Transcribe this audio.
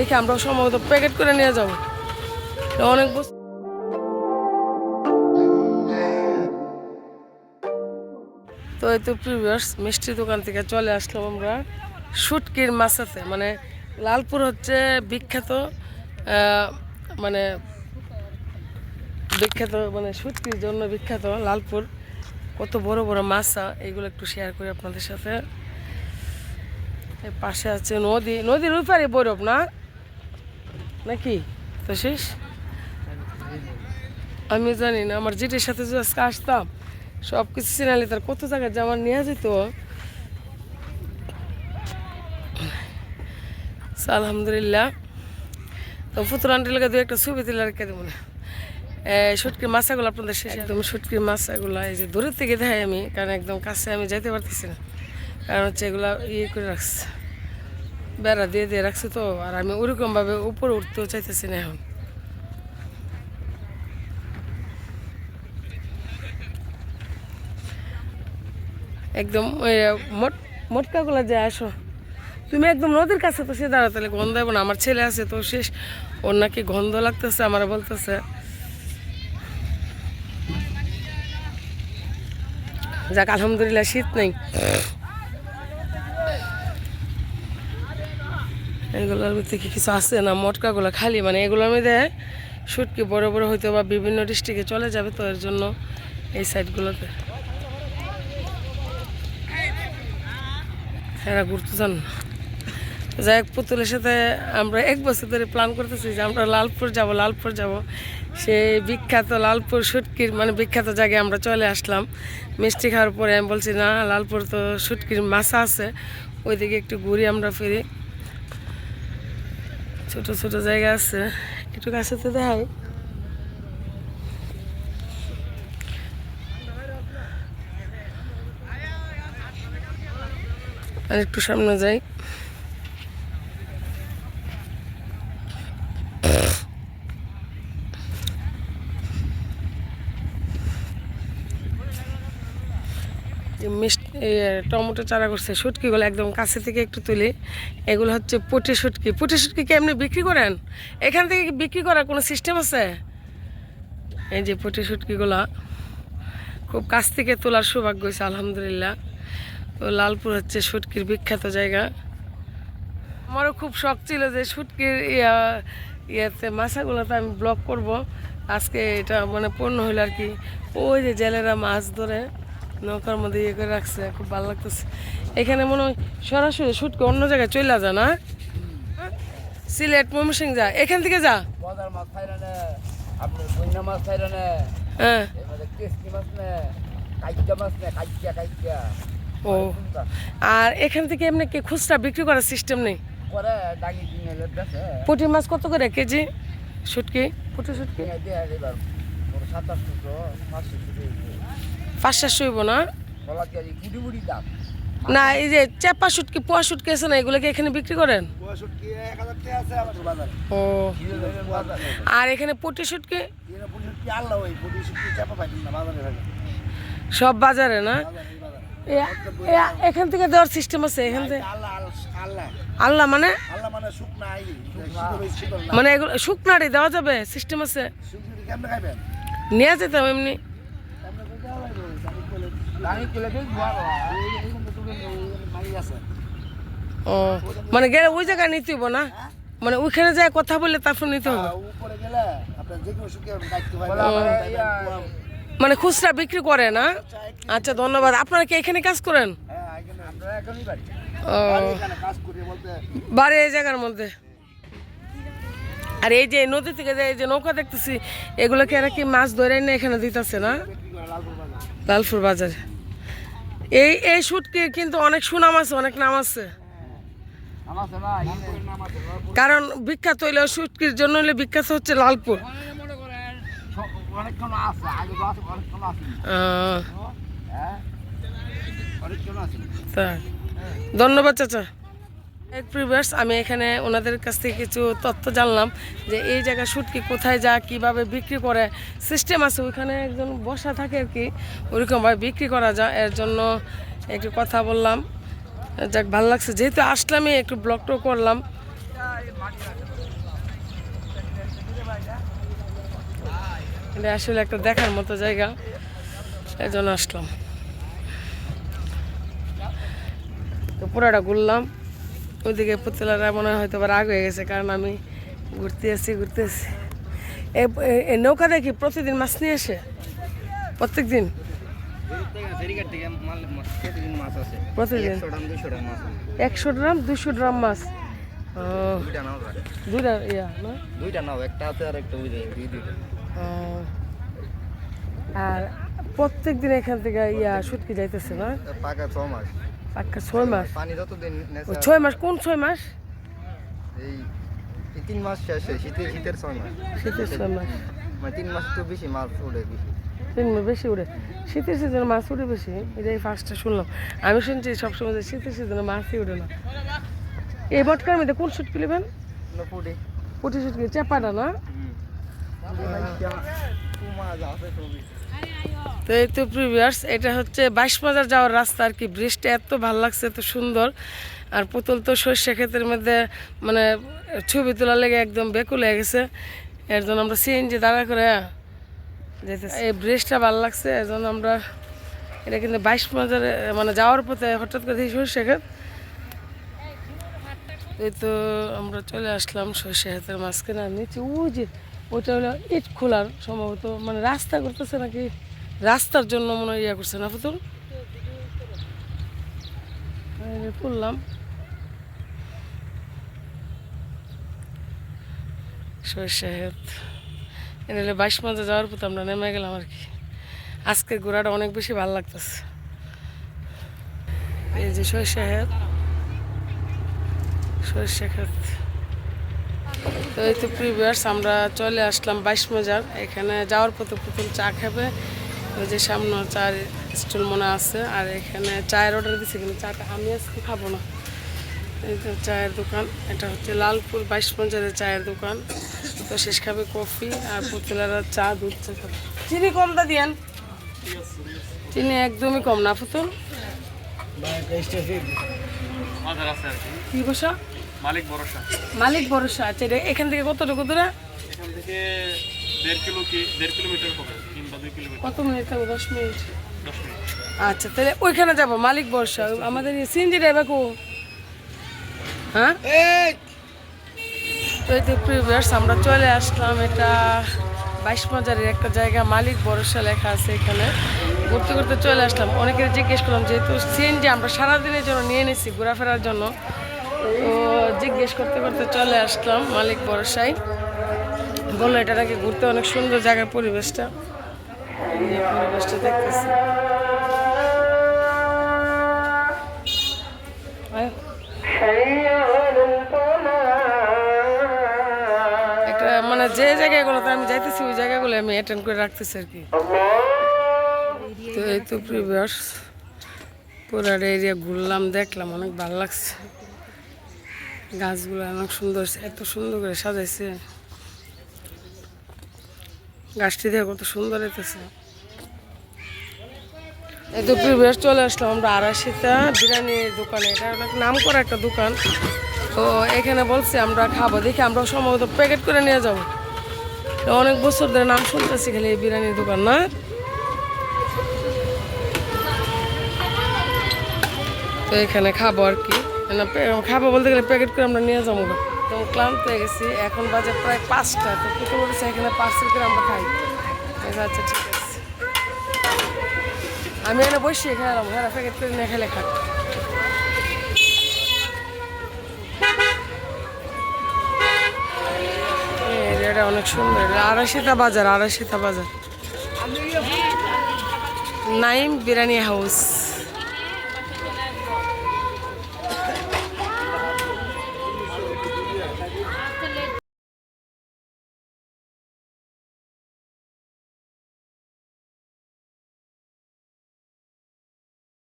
দেখি আমরা সম্ভবত প্যাকেট করে নিয়ে যাব। অনেক বস্তু। তো এই তো প্রিভিয়াস মিষ্টি দোকান থেকে চলে আসলাম আমরা শুটকির মাছাতে। মানে লালপুর হচ্ছে বিখ্যাত মানে বিখ্যাত মানে শুটকির জন্য বিখ্যাত লালপুর। কত বড় বড় মাছা, এইগুলো একটু শেয়ার করি আপনাদের সাথে। পাশে আছে নদী। নদীর ওই পারে বরফ না? নাকি? তো শেষ? আমি জানি না আমার যেটির সাথে যে আজকে আসতাম সব কিছু চিনালি তার কত জায়গায় আমার নিয়ে যেত। আলহামদুলিল্লাহ। তো পুতুল আন্টির লাগে দু একটা ছবি তুলে রেখে দেবো না। শুটকির মাছাগুলো আপনাদের শেষে একদম শুটকির মাছাগুলো এই যে দূরের থেকে দেখাই আমি কারণ একদম কাছে আমি যাইতে পারতেছি না। কারণ হচ্ছে এগুলো ইয়ে করে রাখছে। বেড়া দিয়ে দিয়ে রাখছে তো, আর আমি ওরকমভাবে উপরে উঠতেও চাইতেছি না এখন। একদম মোটকাগুলো যে আসো। তুমি একদম নদীর কাছে তো সে দাঁড়া তাহলে গন্ধ না, আমার ছেলে আছে তো শেষ। ওর নাকি গন্ধ লাগতেছে, আমার বলতেছে। যাক, আলহামদুলিল্লাহ, শীত নেই। এগুলোর মধ্যে কি কিছু আছে না মটকাগুলো খালি? মানে এগুলোর মধ্যে শুটকি বড় বড় হয়তো বা বিভিন্ন ডিস্ট্রিক্টে চলে যাবে তো এর জন্য এই সাইডগুলোতে। এরা ঘুরতে যান যাই হোক, পুতুলের সাথে আমরা এক বছর ধরে প্ল্যান করতেছি যে আমরা লালপুর যাব লালপুর যাব। সেই বিখ্যাত লালপুর শুটকির মানে বিখ্যাত জায়গায় আমরা চলে আসলাম। মিষ্টি খাওয়ার পরে আমি বলছি, না, লালপুর তো শুটকির মাছা আছে। ওইদিকে একটু ঘুরি আমরা ফিরি। ছোট ছোট জায়গা আছে। একটু কাছে তো দেখাই আর একটু সামনে যাই যে মিষ্টি এ, টমেটো চারা করছে, শুটকিগুলো একদম কাছে থেকে একটু তুলি। এগুলো হচ্ছে পুটি শুটকি। পুটি শুটকি কি এমনি বিক্রি করেন? এখান থেকে বিক্রি করার কোনো সিস্টেম আছে? এই যে পুটি শুটকিগুলা, খুব কাছ থেকে তোলার সৌভাগ্য হয়েছে, আলহামদুলিল্লাহ। তো লালপুর হচ্ছে শুটকির বিখ্যাত জায়গা। আমারও খুব শখ ছিল যে শুটকির ইয়া, ইয়েতে মাছাগুলোতে আমি ব্লগ করব। আজকে এটা মানে পূর্ণ হইল আর কি। ওই যে জেলেরা মাছ ধরে। নৌকার মধ্যে ইয়ে করে রাখছে খুব ভালো লাগতেছে। এখানে মনে হয় সরাসরি শুটকি অন্য জায়গায় চলে যা না? সিলেট ময়মনসিং যা এখান থেকে যা। হ্যাঁ। ও। আর এখান থেকে এমনি কি খুচরা বিক্রি করার সিস্টেম নেই? পুঁটি মাছ কত করে কেজি? শুটকি পুঁটি শুটকি পাঁচশো পাঁচ হইব না? না এই যে চেপা শুটকি পোয়া শুটকি আছে না এগুলো কি এখানে বিক্রি করেন? ও। আর এখানে পুঁটি শুটকি? সব বাজারে না? এখান থেকে দেওয়ার সিস্টেম আছে এখান থেকে? আল্লাহ মানে? মানে মানে এগুলো শুকনাড়ি দেওয়া যাবে সিস্টেম আছে? নিয়ে যেতাম এমনি। ও মানে গেলে ওই জায়গায় নিতে হইব না? মানে ওইখানে যায় কথা বললে তারপর নিতে হবে। মানে খুচরা বিক্রি করে না? আচ্ছা ধন্যবাদ। আপনারা কি এখানে কাজ করেন? বলতে বাড়ি এই জায়গার মধ্যে। আর এই যে নদী থেকে যে এই যে নৌকা দেখতেছি, এগুলো কি এরা কি মাছ ধরে না এখানে দিতেছে না? লালপুর বাজার। এই এই শুটকির কিন্তু অনেক সুনাম আছে, অনেক নাম আছে। কারণ বিখ্যাত হইলে শুটকির জন্য হলে বিখ্যাত হচ্ছে লালপুর। ধন্যবাদ চাচা। এক প্রিভার্স আমি এখানে ওনাদের কাছ থেকে কিছু তথ্য জানলাম যে এই জায়গা শুটকি কোথায় যা কীভাবে বিক্রি করে। সিস্টেম আছে, ওইখানে একজন বসা থাকে আর কি ওরকমভাবে বিক্রি করা যায়। এর জন্য একটু কথা বললাম। যাক, ভালো লাগছে। যেহেতু আসলামই একটু ব্লগটাও করলাম। এটা আসলে একটা দেখার মতো জায়গা। এজন্য জন্য আসলাম। তো পুরাটা ঘুরলাম। ওইদিকে পুতলারা মনে হয় হয়তো আগে হয়ে গেছে, কারণ আমি ঘুরতে আসছি ঘুরতে আসছি এই নৌকাতে কি প্রতিদিন মাছ নিয়ে আসে? প্রত্যেক দিন প্রতিদিন? একশো গ্রাম, দুশো গ্রাম মাছ? দুইটা, ইয়া দুইটা নাও একটা আর একটা। আর প্রত্যেক দিন এখান থেকে ইয়া, সুটকি যাইতেছে না? পাকা ছ মাস। পাক্কা ছয় মাস। পানি যতদিন ও ছয় মাস কোন ছয় মাস? এই তিন মাস শেষে শীতের শীতের ছয় মাস। শীতের ছয় মাস। মানে তিন মাস তো বেশি মাছ ওঠে বেশি। তিন মাস বেশি উড়ে। শীতের সিজনে মাছ উঠে বেশি এটাই ফার্স্টে শুনলাম। আমি শুনছি সবসময় যে শীতের সিজনে মাছই উঠে না। এই বটকার মধ্যে কোন সুটকি নেবেন? না ফুটে পুটি সুটকি চেপাটা না? তো এই তো প্রিভিয়ার্স এটা হচ্ছে বাইশ বাজার যাওয়ার রাস্তা আর কি। ব্রিজটা এত ভালো লাগছে এত সুন্দর। আর পুতুল তো সর্ষে ক্ষেতের মধ্যে মানে ছবি তোলার লেগে একদম বেকুল হয়ে গেছে। এর জন্য আমরা সিএনজি দাঁড়া করে এই ব্রিজটা ভালো লাগছে এর জন্য আমরা এটা কিন্তু বাইশ বাজারে মানে যাওয়ার পথে হঠাৎ করে দেখি সর্ষে ক্ষেত। এই তো আমরা চলে আসলাম সর্ষে ক্ষেতের মাঝখানে নিচে ওই যে ওইটা হলো ইট খোলার সম্ভবত মানে রাস্তা করতেছে নাকি রাস্তার জন্য মনে হয় ইয়া করছে না এই করলাম ক্ষেত এটা হলো বাইশ মাঝে যাওয়ার পথে আমরা নেমে গেলাম আর কি। আজকে ঘোরাটা অনেক বেশি ভালো লাগতেছে। এই যে সর্ষে ক্ষেত তো এই তো প্রিভিয়ার্স আমরা চলে আসলাম বাইশ মজার এখানে যাওয়ার পথে প্রথম চা খাবে। ওই যে সামনে চার স্টল মনে আছে। আর এখানে চায়ের অর্ডার দিচ্ছে কিন্তু চাটা আমি আজকে খাব না। এই তো চায়ের দোকান। এটা হচ্ছে লালপুর বাইশ মজারের চায়ের দোকান। তো শেষ খাবে কফি আর পুতুলারা চা দুধ চা খাবে। চিনি কমটা দিয়েন। চিনি একদমই কম না পুতুল। কি বসা? মালিক ভরসা। মালিক ভরসা আচ্ছা এটা এখান থেকে কতটুকু দূরে? এখান থেকে দেড় কিলো কি দেড় কিলোমিটার হবে কিংবা দুই কিলোমিটার। কত মিনিট থাকব দশ মিনিট? দশ মিনিট। আচ্ছা তাহলে ওইখানে যাব মালিক বর্ষা আমাদের সিএনজি ড্রাইভার কো? হ্যাঁ? তো এই প্রিভিয়ার্স আমরা চলে আসলাম। এটা বাইশ বাজারের একটা জায়গা মালিক ভরসা লেখা আছে এখানে। ঘুরতে ঘুরতে চলে আসলাম। অনেকের জিজ্ঞেস করলাম যেহেতু সিএনজি আমরা সারাদিনের জন্য নিয়ে নিছি ঘোরাফেরার জন্য তো জিজ্ঞেস করতে করতে চলে আসলাম, মালিক ভরসায় বলল, এটা নাকি ঘুরতে অনেক সুন্দর জায়গার পরিবেশটা। পরিবেশটা দেখতেছি। একটা মানে যে জায়গাগুলোতে আমি যাইতেছি, ওই জায়গাগুলো আমি অ্যাটেন্ড করে রাখতেছি আর কি। তো এই তো প্রিভিয়াস পুরার এরিয়া ঘুরলাম, দেখলাম, অনেক ভালো লাগছে। গাছগুলো অনেক সুন্দর এত সুন্দর করে সাজাইছে। গাছটি দেখে কত সুন্দর হইতেছে। এই তো প্রিভিয়াস চলে আসলাম আমরা আড়াশিটা বিরিয়ানির দোকানে। এটা অনেক নাম করা একটা দোকান। তো এখানে বলছি, আমরা খাব, দেখি আমরা সম্ভবত প্যাকেট করে নিয়ে যাব। অনেক বছর ধরে নাম শুনতেছি খালি এই বিরিয়ানির দোকান, না? তো এখানে খাব আর কি। খাব বলতে গেলে প্যাকেট করে আমরা নিয়ে যাব তো ক্লান্ত হয়ে গেছি এখন বাজে প্রায় পাঁচটা তো কুকুর বলেছে এখানে পার্সেল করে আমরা খাই। আচ্ছা ঠিক আছে। আমি এখানে বসে খেলাম হ্যাঁ প্যাকেট করে নিয়ে খেলে খাক। এই এরিয়াটা অনেক সুন্দর এটা আড়াইশিতা বাজার আড়াইশিতা বাজার। নাইম বিরিয়ানি হাউস।